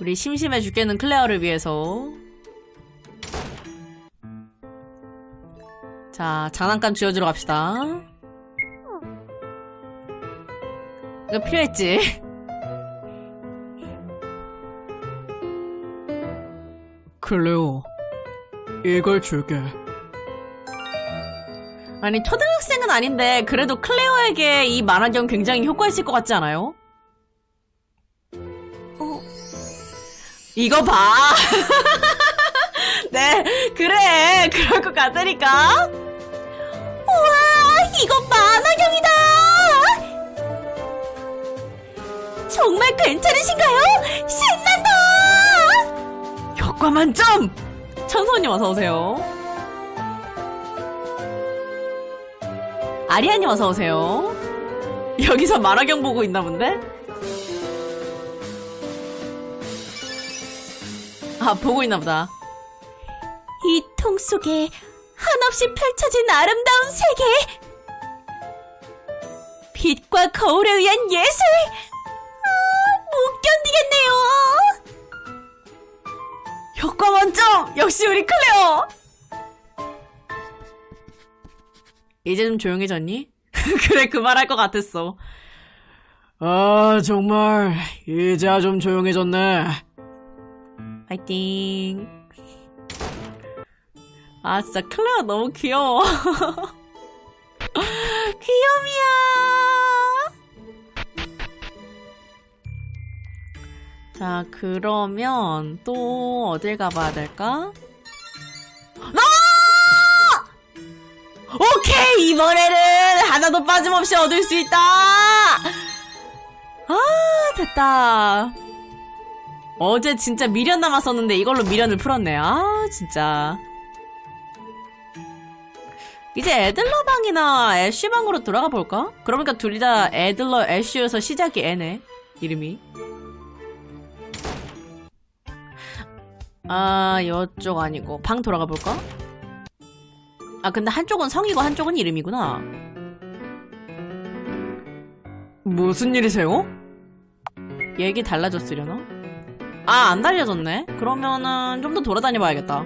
우리 심심해 죽겠는 클레어를 위해서. 자, 장난감 쥐어주러 갑시다. 이거 필요했지? 클레오, 이걸 줄게. 아니, 초등학생은 아닌데, 그래도 클레어에게 이 만화경 굉장히 효과 있을 것 같지 않아요? 이거 봐! 네, 그래. 그럴 것 같으니까. 우와, 이거 만화경이다! 정말 괜찮으신가요? 신난다! 효과 만점! 천선님 어서 오세요. 아리아님 어서 오세요. 여기서 만화경 보고 있나 본데? 아, 보고 있나 보다. 이 통 속에 한없이 펼쳐진 아름다운 세계! 빛과 거울에 의한 예술! 아, 못 견디겠네요! 효과 만점! 역시 우리 클레어! 이제 좀 조용해졌니? 그래, 그 말 할 것 같았어. 아, 정말, 이제야 좀 조용해졌네. 파이팅. 아, 진짜 클레어 너무 귀여워. 귀염이야. 자, 그러면 또 어딜 가봐야 될까? 아! 오케이! 이번에는 하나도 빠짐없이 얻을 수 있다! 아, 됐다. 어제 진짜 미련 남았었는데 이걸로 미련을 풀었네. 아, 진짜. 이제 애들러 방이나 애쉬 방으로 들어가 볼까? 그러니까 둘이 다 애들러 애쉬여서 시작이 애네. 이름이. 아, 이쪽 아니고 방 돌아가 볼까? 아, 근데 한쪽은 성이고 한쪽은 이름이구나. 무슨 일이세요? 얘기 달라졌으려나? 아, 안 달려졌네? 그러면은 좀 더 돌아다녀 봐야겠다.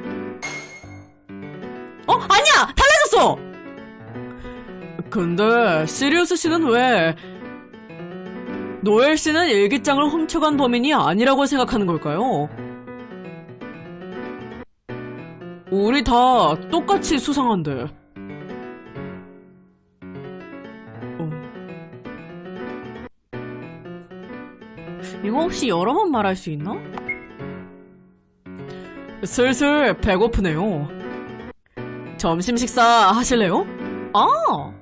어? 아니야! 달라졌어! 근데, 시리우스 씨는 왜, 노엘 씨는 일기장을 훔쳐간 범인이 아니라고 생각하는 걸까요? 우리 다 똑같이 수상한데. 이거 혹시 여러 번 말할 수 있나? 슬슬 배고프네요. 점심 식사 하실래요? 아!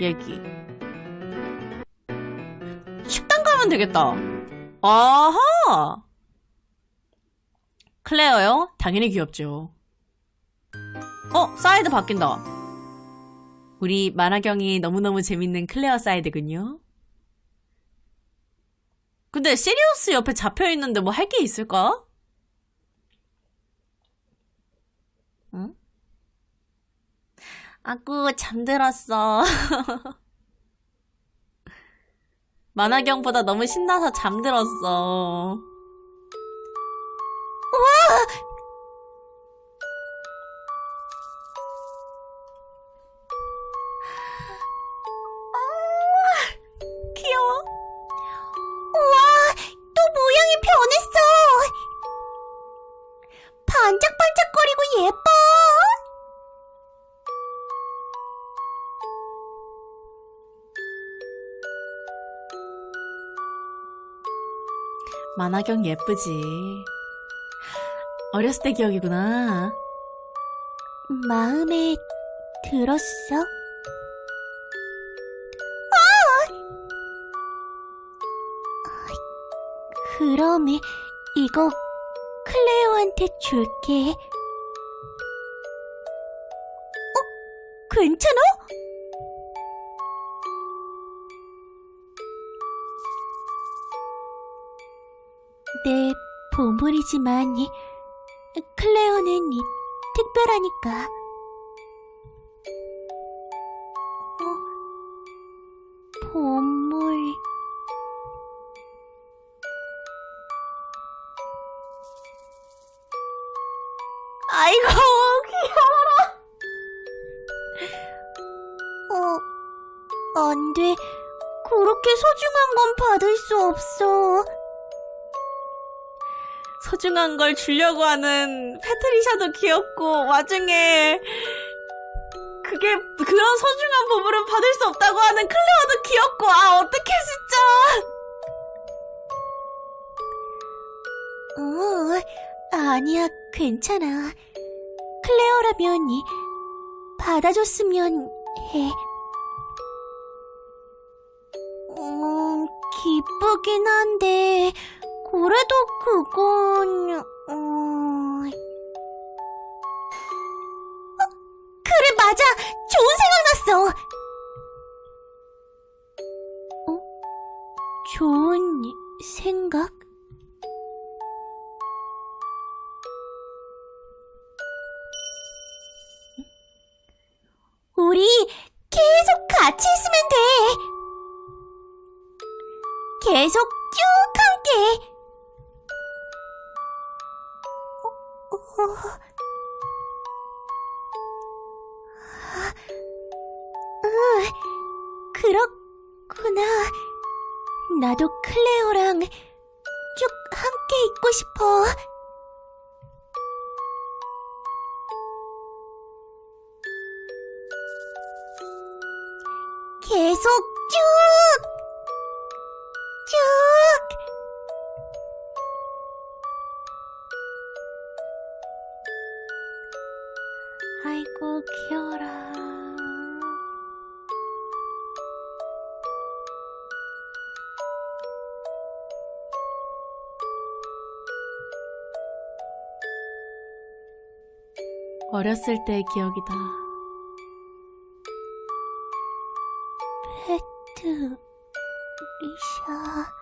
얘기. 식당 가면 되겠다. 아하! 클레어요? 당연히 귀엽죠. 어, 사이드 바뀐다. 우리 만화경이 너무너무 재밌는 클레어 사이드군요. 근데 시리우스 옆에 잡혀 있는데 뭐 할 게 있을까? 응? 아구 잠들었어. 만화경보다 너무 신나서 잠들었어. 만화경 예쁘지. 어렸을 때 기억이구나. 마음에 들었어? 그럼 이거 클레오한테 줄게. 어? 괜찮아? 내 보물이지만 클레어는 특별하니까. 어, 보물. 아이고, 귀여워라. 어, 안 돼. 그렇게 소중한 건 받을 수 없어. 소중한 걸 주려고 하는 패트리샤도 귀엽고 와중에 그게 그런 소중한 부분을 받을 수 없다고 하는 클레어도 귀엽고 아 어떡해 진짜 어, 아니야, 괜찮아. 클레어라면 이- 받아줬으면 해. 음, 기쁘긴 한데, 그래도 그건, 음... 어, 그래, 맞아! 좋은 생각 났어! 어? 좋은 생각? 우리 계속 같이 있으면 돼. 계속 쭉 함께. 귀여라. 어렸을 때의 기억이다 페트, 리샤.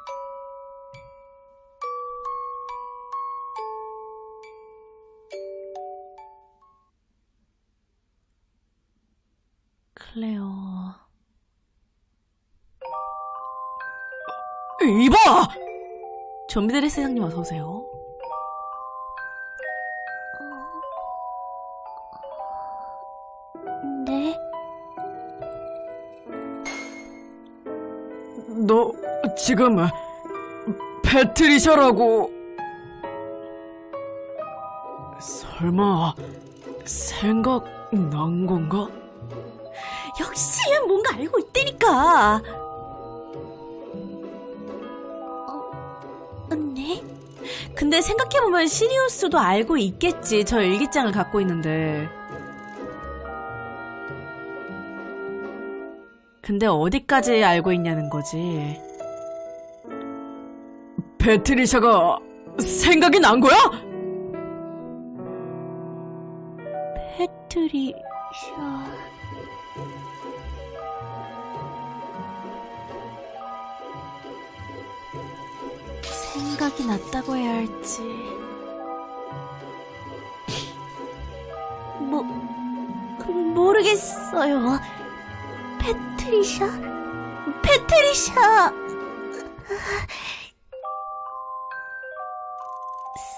이봐! 좀비들의 세상님 어서오세요 네? 너 지금 패트리샤라고 설마 생각 난 건가? 역시 뭔가 알고 있다니까 근데 생각해보면 시리우스도 알고 있겠지. 저 일기장을 갖고 있는데. 근데 어디까지 알고 있냐는 거지. 패트리샤가 생각이 난 거야? 페트리샤. 생각이 났다고 해야 할지. 뭐, 모르겠어요. 페트리샤? 페트리샤!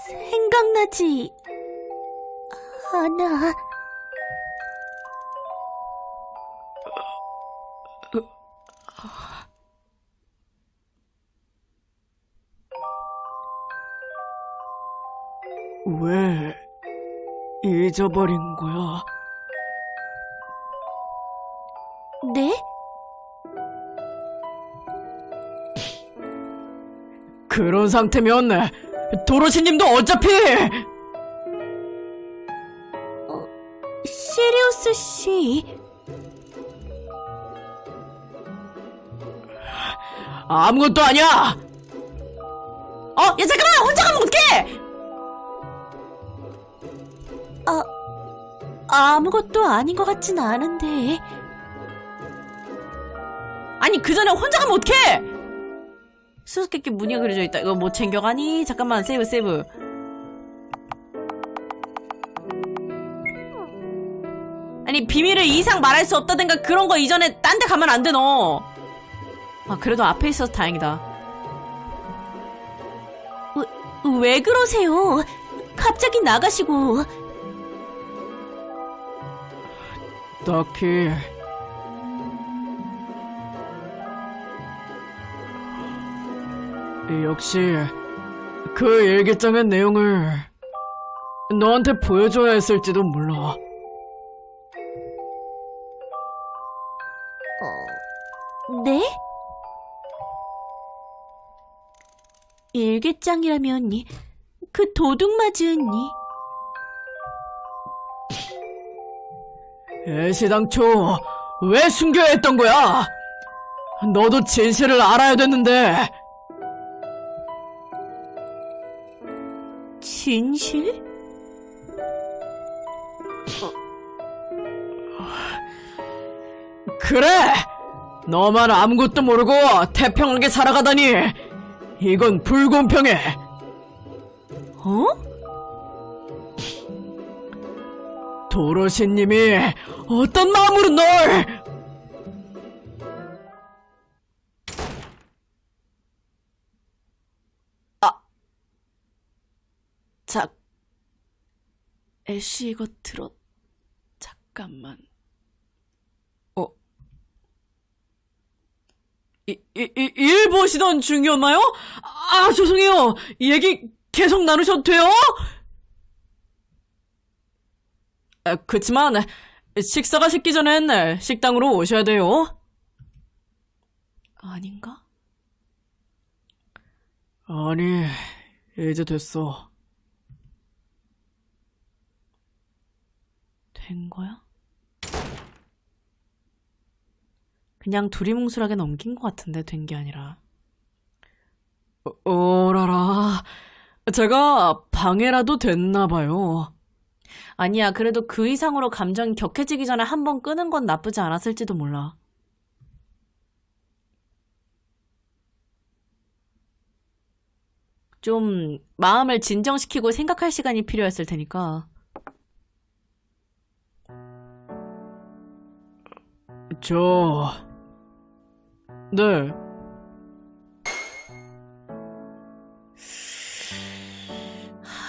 생각나지 않아. 잊어버린 거야? 네? 그런 상태면 도로시님도 어차피 시리우스 씨. 아무것도 아니야. 어, 야, 잠깐만! 혼자 가면 어떡해! 아무것도 아닌 것 같진 않은데. 아니, 그 전에 혼자 가면 어떡해! 수수께끼 무늬가 그려져 있다. 이거 뭐 챙겨가니? 잠깐만, 세이브, 세이브. 아니, 비밀을 이상 말할 수 없다든가 그런 거 이전에 딴 데 가면 안 돼, 너. 아, 그래도 앞에 있어서 다행이다. 왜 그러세요? 갑자기 나가시고. 딱히 역시 그 일기장의 내용을 너한테 보여줘야 했을지도 몰라. 어, 네? 일기장이라면 그 도둑 맞은 이 애시당초 왜 숨겨야 했던 거야? 너도 진실을 알아야 됐는데. 진실? 그래! 너만 아무것도 모르고 태평하게 살아가다니! 이건 불공평해! 어? 도로시님이 어떤 마음으로 널! 자, 애쉬 이거 들어. 잠깐만. 어? 이, 이, 이, 일 보시던 중이었나요? 아, 죄송해요. 얘기 계속 나누셔도 돼요? 아, 그치만, 식사가 식기 전엔 식당으로 오셔야 돼요. 아닌가? 아니, 이제 됐어. 된 거야? 그냥 두리뭉술하게 넘긴 것 같은데 된 게 아니라. 어, 오라라. 제가 방해라도 됐나 봐요. 아니야, 그래도 그 이상으로 감정이 격해지기 전에 한 번 끄는 건 나쁘지 않았을지도 몰라. 좀 마음을 진정시키고 생각할 시간이 필요했을 테니까. 저, 네.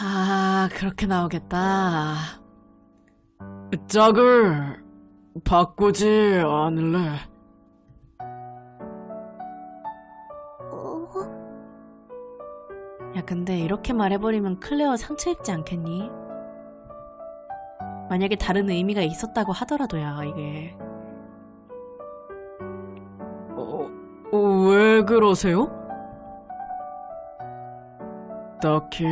아, 그렇게 나오겠다. 짝을 바꾸지 않을래? 어, 야, 근데 이렇게 말해버리면 클레어 상처 입지 않겠니? 만약에 다른 의미가 있었다고 하더라도야, 이게. 어, 어, 왜 그러세요? 딱히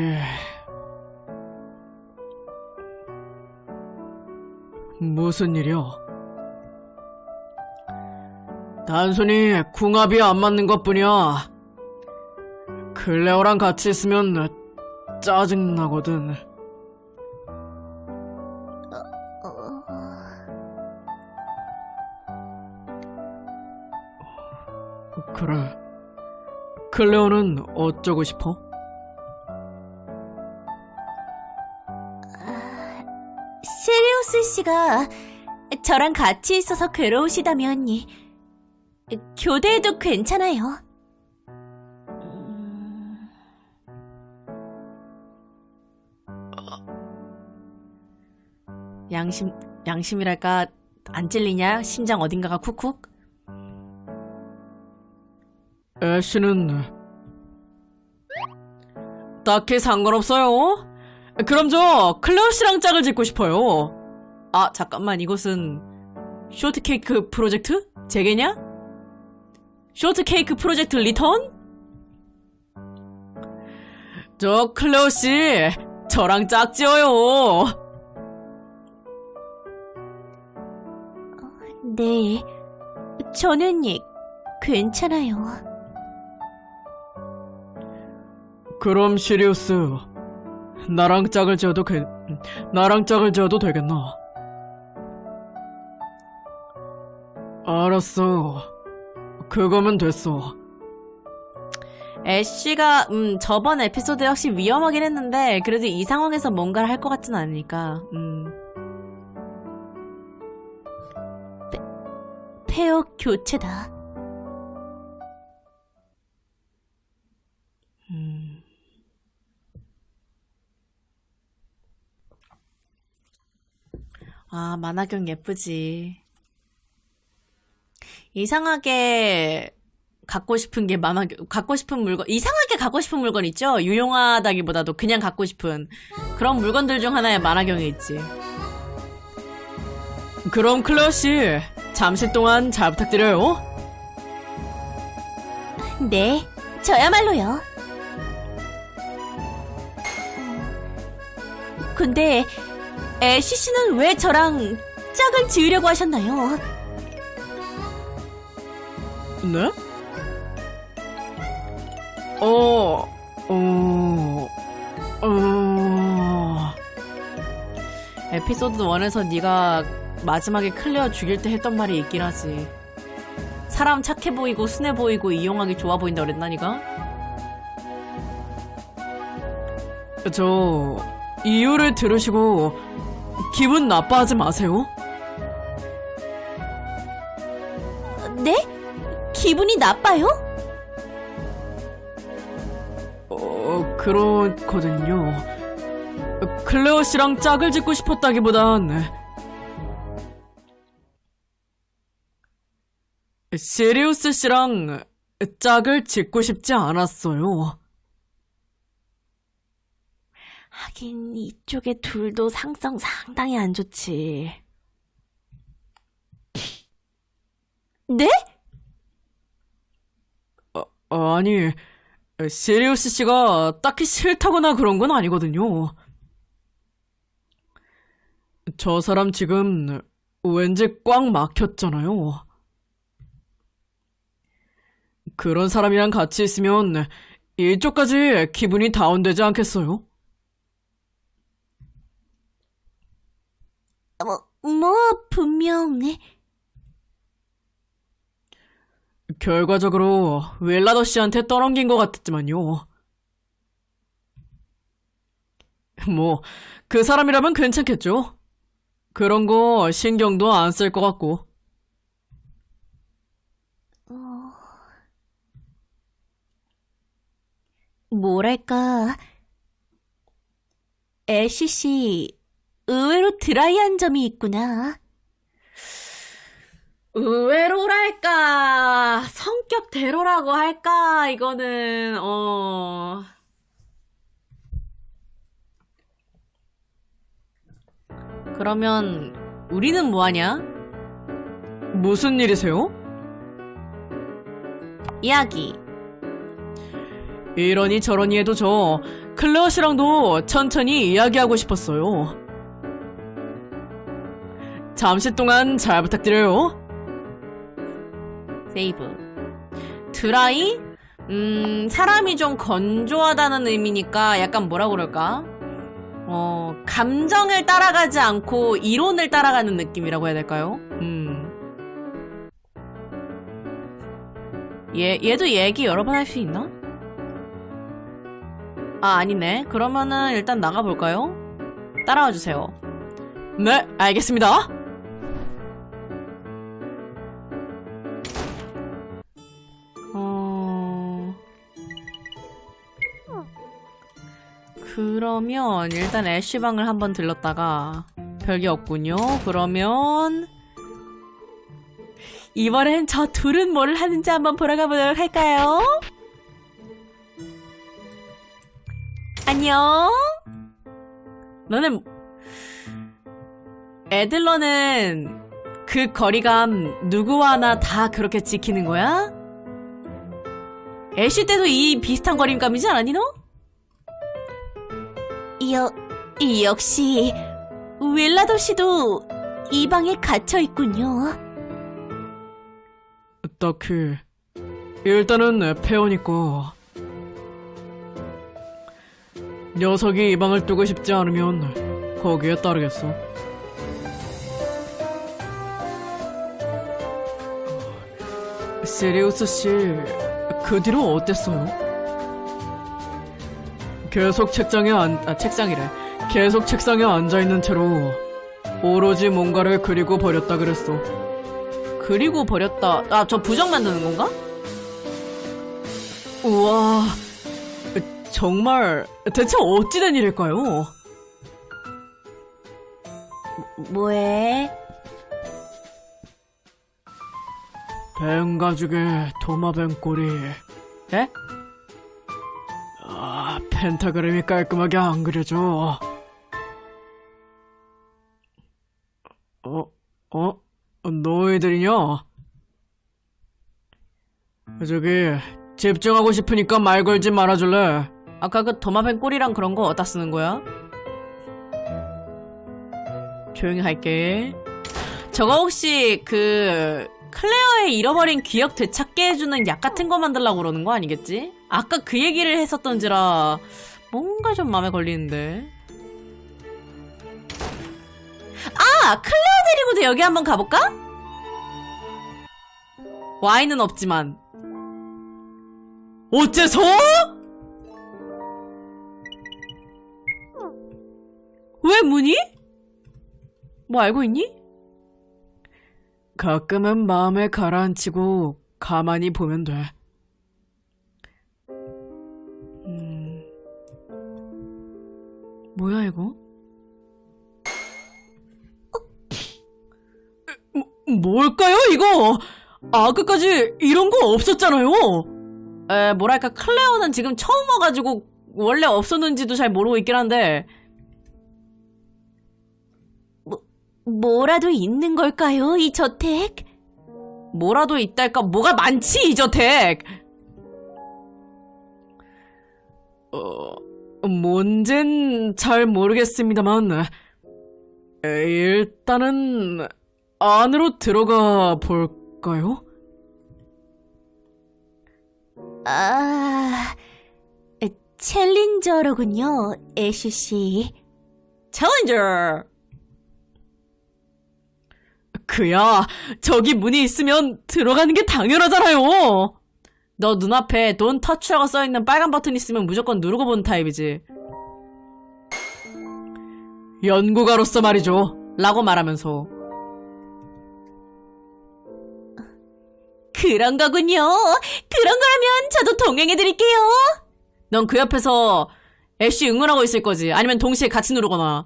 무슨 일이야? 단순히 궁합이 안 맞는 것 뿐이야. 클레어랑 같이 있으면 짜증 나거든. 어, 그래. 클레어는 어쩌고 싶어? 씨가 저랑 같이 있어서 괴로우시다면 교대해도 괜찮아요. 음, 양심, 양심이랄까, 안 찔리냐? 심장 어딘가가 쿡쿡? 애쉬는 딱히 상관없어요. 그럼 저 클레어 씨랑 짝을 짓고 싶어요. 아, 잠깐만, 이것은, 쇼트케이크 프로젝트? 제게냐? 쇼트케이크 프로젝트 리턴? 저 클레어 씨 저랑 짝 지어요. 네, 저는 괜찮아요. 그럼 시리우스 나랑 짝을 지어도 되, 나랑 짝을 지어도 되겠나? 알았어. 그거면 됐어. 애쉬가, 음, 저번 에피소드 역시 위험하긴 했는데, 그래도 이 상황에서 뭔가를 할 것 같진 않으니까, 음. 페어 교체다. 음. 아, 만화경 예쁘지. 이상하게 갖고 싶은 게 많아, 갖고 싶은 물건, 이상하게 갖고 싶은 물건 있죠? 유용하다기보다도 그냥 갖고 싶은 그런 물건들 중 하나에 만화경이 있지. 그럼 씨, 잠시 동안 잘 부탁드려요. 네, 저야말로요. 근데 애쉬 씨는 왜 저랑 짝을 지으려고 하셨나요? 네? 어, 어, 어. 에피소드 1에서 네가 마지막에 클레어 죽일 때 했던 말이 있긴 하지. 사람 착해 보이고 순해 보이고 이용하기 좋아 보인다 그랬나 니가? 저 이유를 들으시고 기분 나빠하지 마세요. 네? 기분이 나빠요? 어, 그렇거든요. 클레어 씨랑 짝을 짓고 싶었다기보단 시리우스 씨랑 짝을 짓고 싶지 않았어요. 하긴 이쪽에 둘도 상성 상당히 안 좋지. 네? 어, 아니, 시리우스 씨가 딱히 싫다거나 그런 건 아니거든요. 저 사람 지금 왠지 꽉 막혔잖아요. 그런 사람이랑 같이 있으면 이쪽까지 기분이 다운되지 않겠어요? 뭐, 뭐, 분명. 결과적으로 웰라더 씨한테 떠넘긴 것 같았지만요. 뭐, 그 사람이라면 괜찮겠죠? 그런 거 신경도 안 쓸 것 같고. 뭐랄까. 애쉬 씨, 의외로 드라이한 점이 있구나. 의외로랄까, 성격 대로라고 할까, 이거는, 어. 그러면, 우리는 뭐하냐? 무슨 일이세요? 이야기. 이러니 저러니 해도 저 클레어 씨랑도 천천히 이야기하고 싶었어요. 잠시 동안 잘 부탁드려요. 세이브. 드라이? 음, 사람이 좀 건조하다는 의미니까 약간 뭐라 그럴까? 어, 감정을 따라가지 않고 이론을 따라가는 느낌이라고 해야 될까요? 음. 얘, 얘도 얘기 여러 번 할 수 있나? 아, 아니네. 그러면은 일단 나가볼까요? 따라와 주세요. 네, 알겠습니다. 그러면 일단 애쉬방을 한번 들렀다가 별게 없군요. 그러면 이번엔 저 둘은 뭘 하는지 한번 보러 가보도록 할까요? 안녕. 너는 애들러는 그 거리감 누구와 하나 다 그렇게 지키는 거야? 애쉬 때도 이 비슷한 거리감이지 않았니 너? 여, 이 역시, 웰라도 씨도 이 방에 갇혀 있군요. 딱히 일단은 페어니까 녀석이 이 방을 뜨고 싶지 않으면 거기에 따르겠어. 시리우스 씨, 그 뒤로 어땠어요? 계속 책장에 앉, 아, 책상이래. 계속 책상에 앉아있는 채로 오로지 뭔가를 그리고 버렸다 그랬어. 그리고 버렸다. 아, 저 부정 만드는 건가? 우와, 정말 대체 어찌된 일일까요? 뭐해? 뱀 가죽에 도마뱀 꼬리. 에? 아, 펜타그램이 깔끔하게 안 그려져. 어, 어? 너희들이냐? 저기, 집중하고 싶으니까 말 걸지 말아줄래? 아까 그 도마뱀 꼬리랑 그런 거 어디다 쓰는 거야? 조용히 할게. 저거 혹시 그 클레어의 잃어버린 기억 되찾게 해주는 약 같은 거 만들려고 그러는 거 아니겠지? 아까 그 얘기를 했었던지라 뭔가 좀 마음에 걸리는데. 아! 클레어 데리고도 여기 한번 가볼까? 와인은 없지만. 어째서? 왜 문이? 뭐 알고 있니? 가끔은 마음에 가라앉히고 가만히 보면 돼. 뭐야 이거? 뭐, 뭘까요 이거? 아까까지 이런 거 없었잖아요. 에 뭐랄까 클레어는 지금 처음 와가지고 원래 없었는지도 잘 모르고 있긴 한데 뭐라도 있는 걸까요, 이 저택? 뭐라도 있달까 뭐가 많지 이 저택 어 뭔진 잘 모르겠습니다만 에, 일단은 안으로 들어가 볼까요? 아, 에, 챌린저로군요, 애쉬 씨. 챌린저 그야 저기 문이 있으면 들어가는 게 당연하잖아요 너 눈앞에 돈 터치라고 써있는 빨간 버튼 있으면 무조건 누르고 보는 타입이지. 연구가로서 말이죠. 라고 말하면서. 그런 거군요. 그런 거라면 저도 동행해드릴게요. 넌 그 옆에서 애쉬 응원하고 있을 거지. 아니면 동시에 같이 누르거나.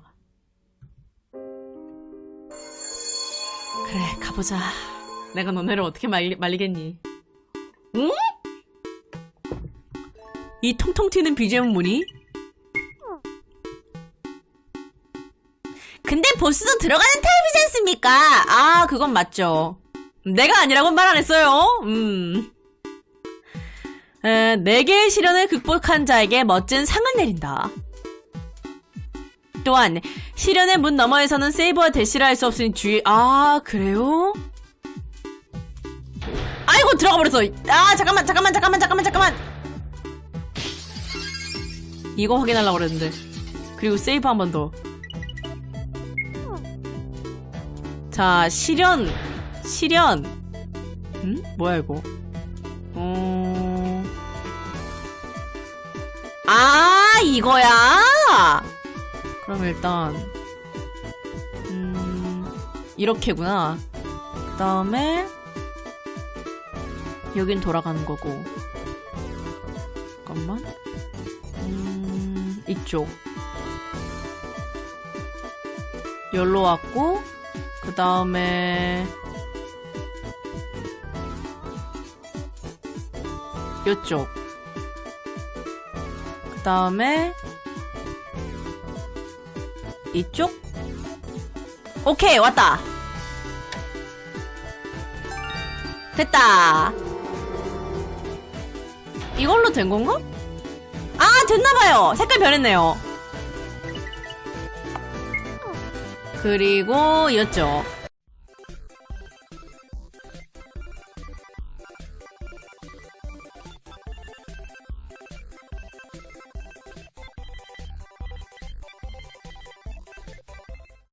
그래 가보자. 내가 너네를 어떻게 말리, 말리겠니? 응? 이 통통 튀는 BGM은 뭐니? 근데 보스도 들어가는 타입이지 않습니까? 아 그건 맞죠 내가 아니라고는 말안 했어요 음. 에, 네 개의 시련을 극복한 자에게 멋진 상을 내린다 또한 시련의 문 너머에서는 세이브와 대시를 할 수 없으니 주의 아 그래요? 아이고 들어가 버렸어 아 잠깐만 잠깐만 잠깐만 잠깐만 잠깐만 이거 확인하려고 그랬는데 그리고 세이브 한 번 더 자, 시련, 시련. 음? 뭐야, 이거? 어... 아, 이거야? 그럼 일단, 음, 이렇게구나. 그 다음에, 여긴 돌아가는 거고. 잠깐만. 음, 이쪽. 열로 왔고, 그 다음에 요쪽 그 다음에 이쪽 오케이 왔다 됐다 이걸로 된 건가? 아 됐나봐요. 색깔 변했네요. 그리고 이쪽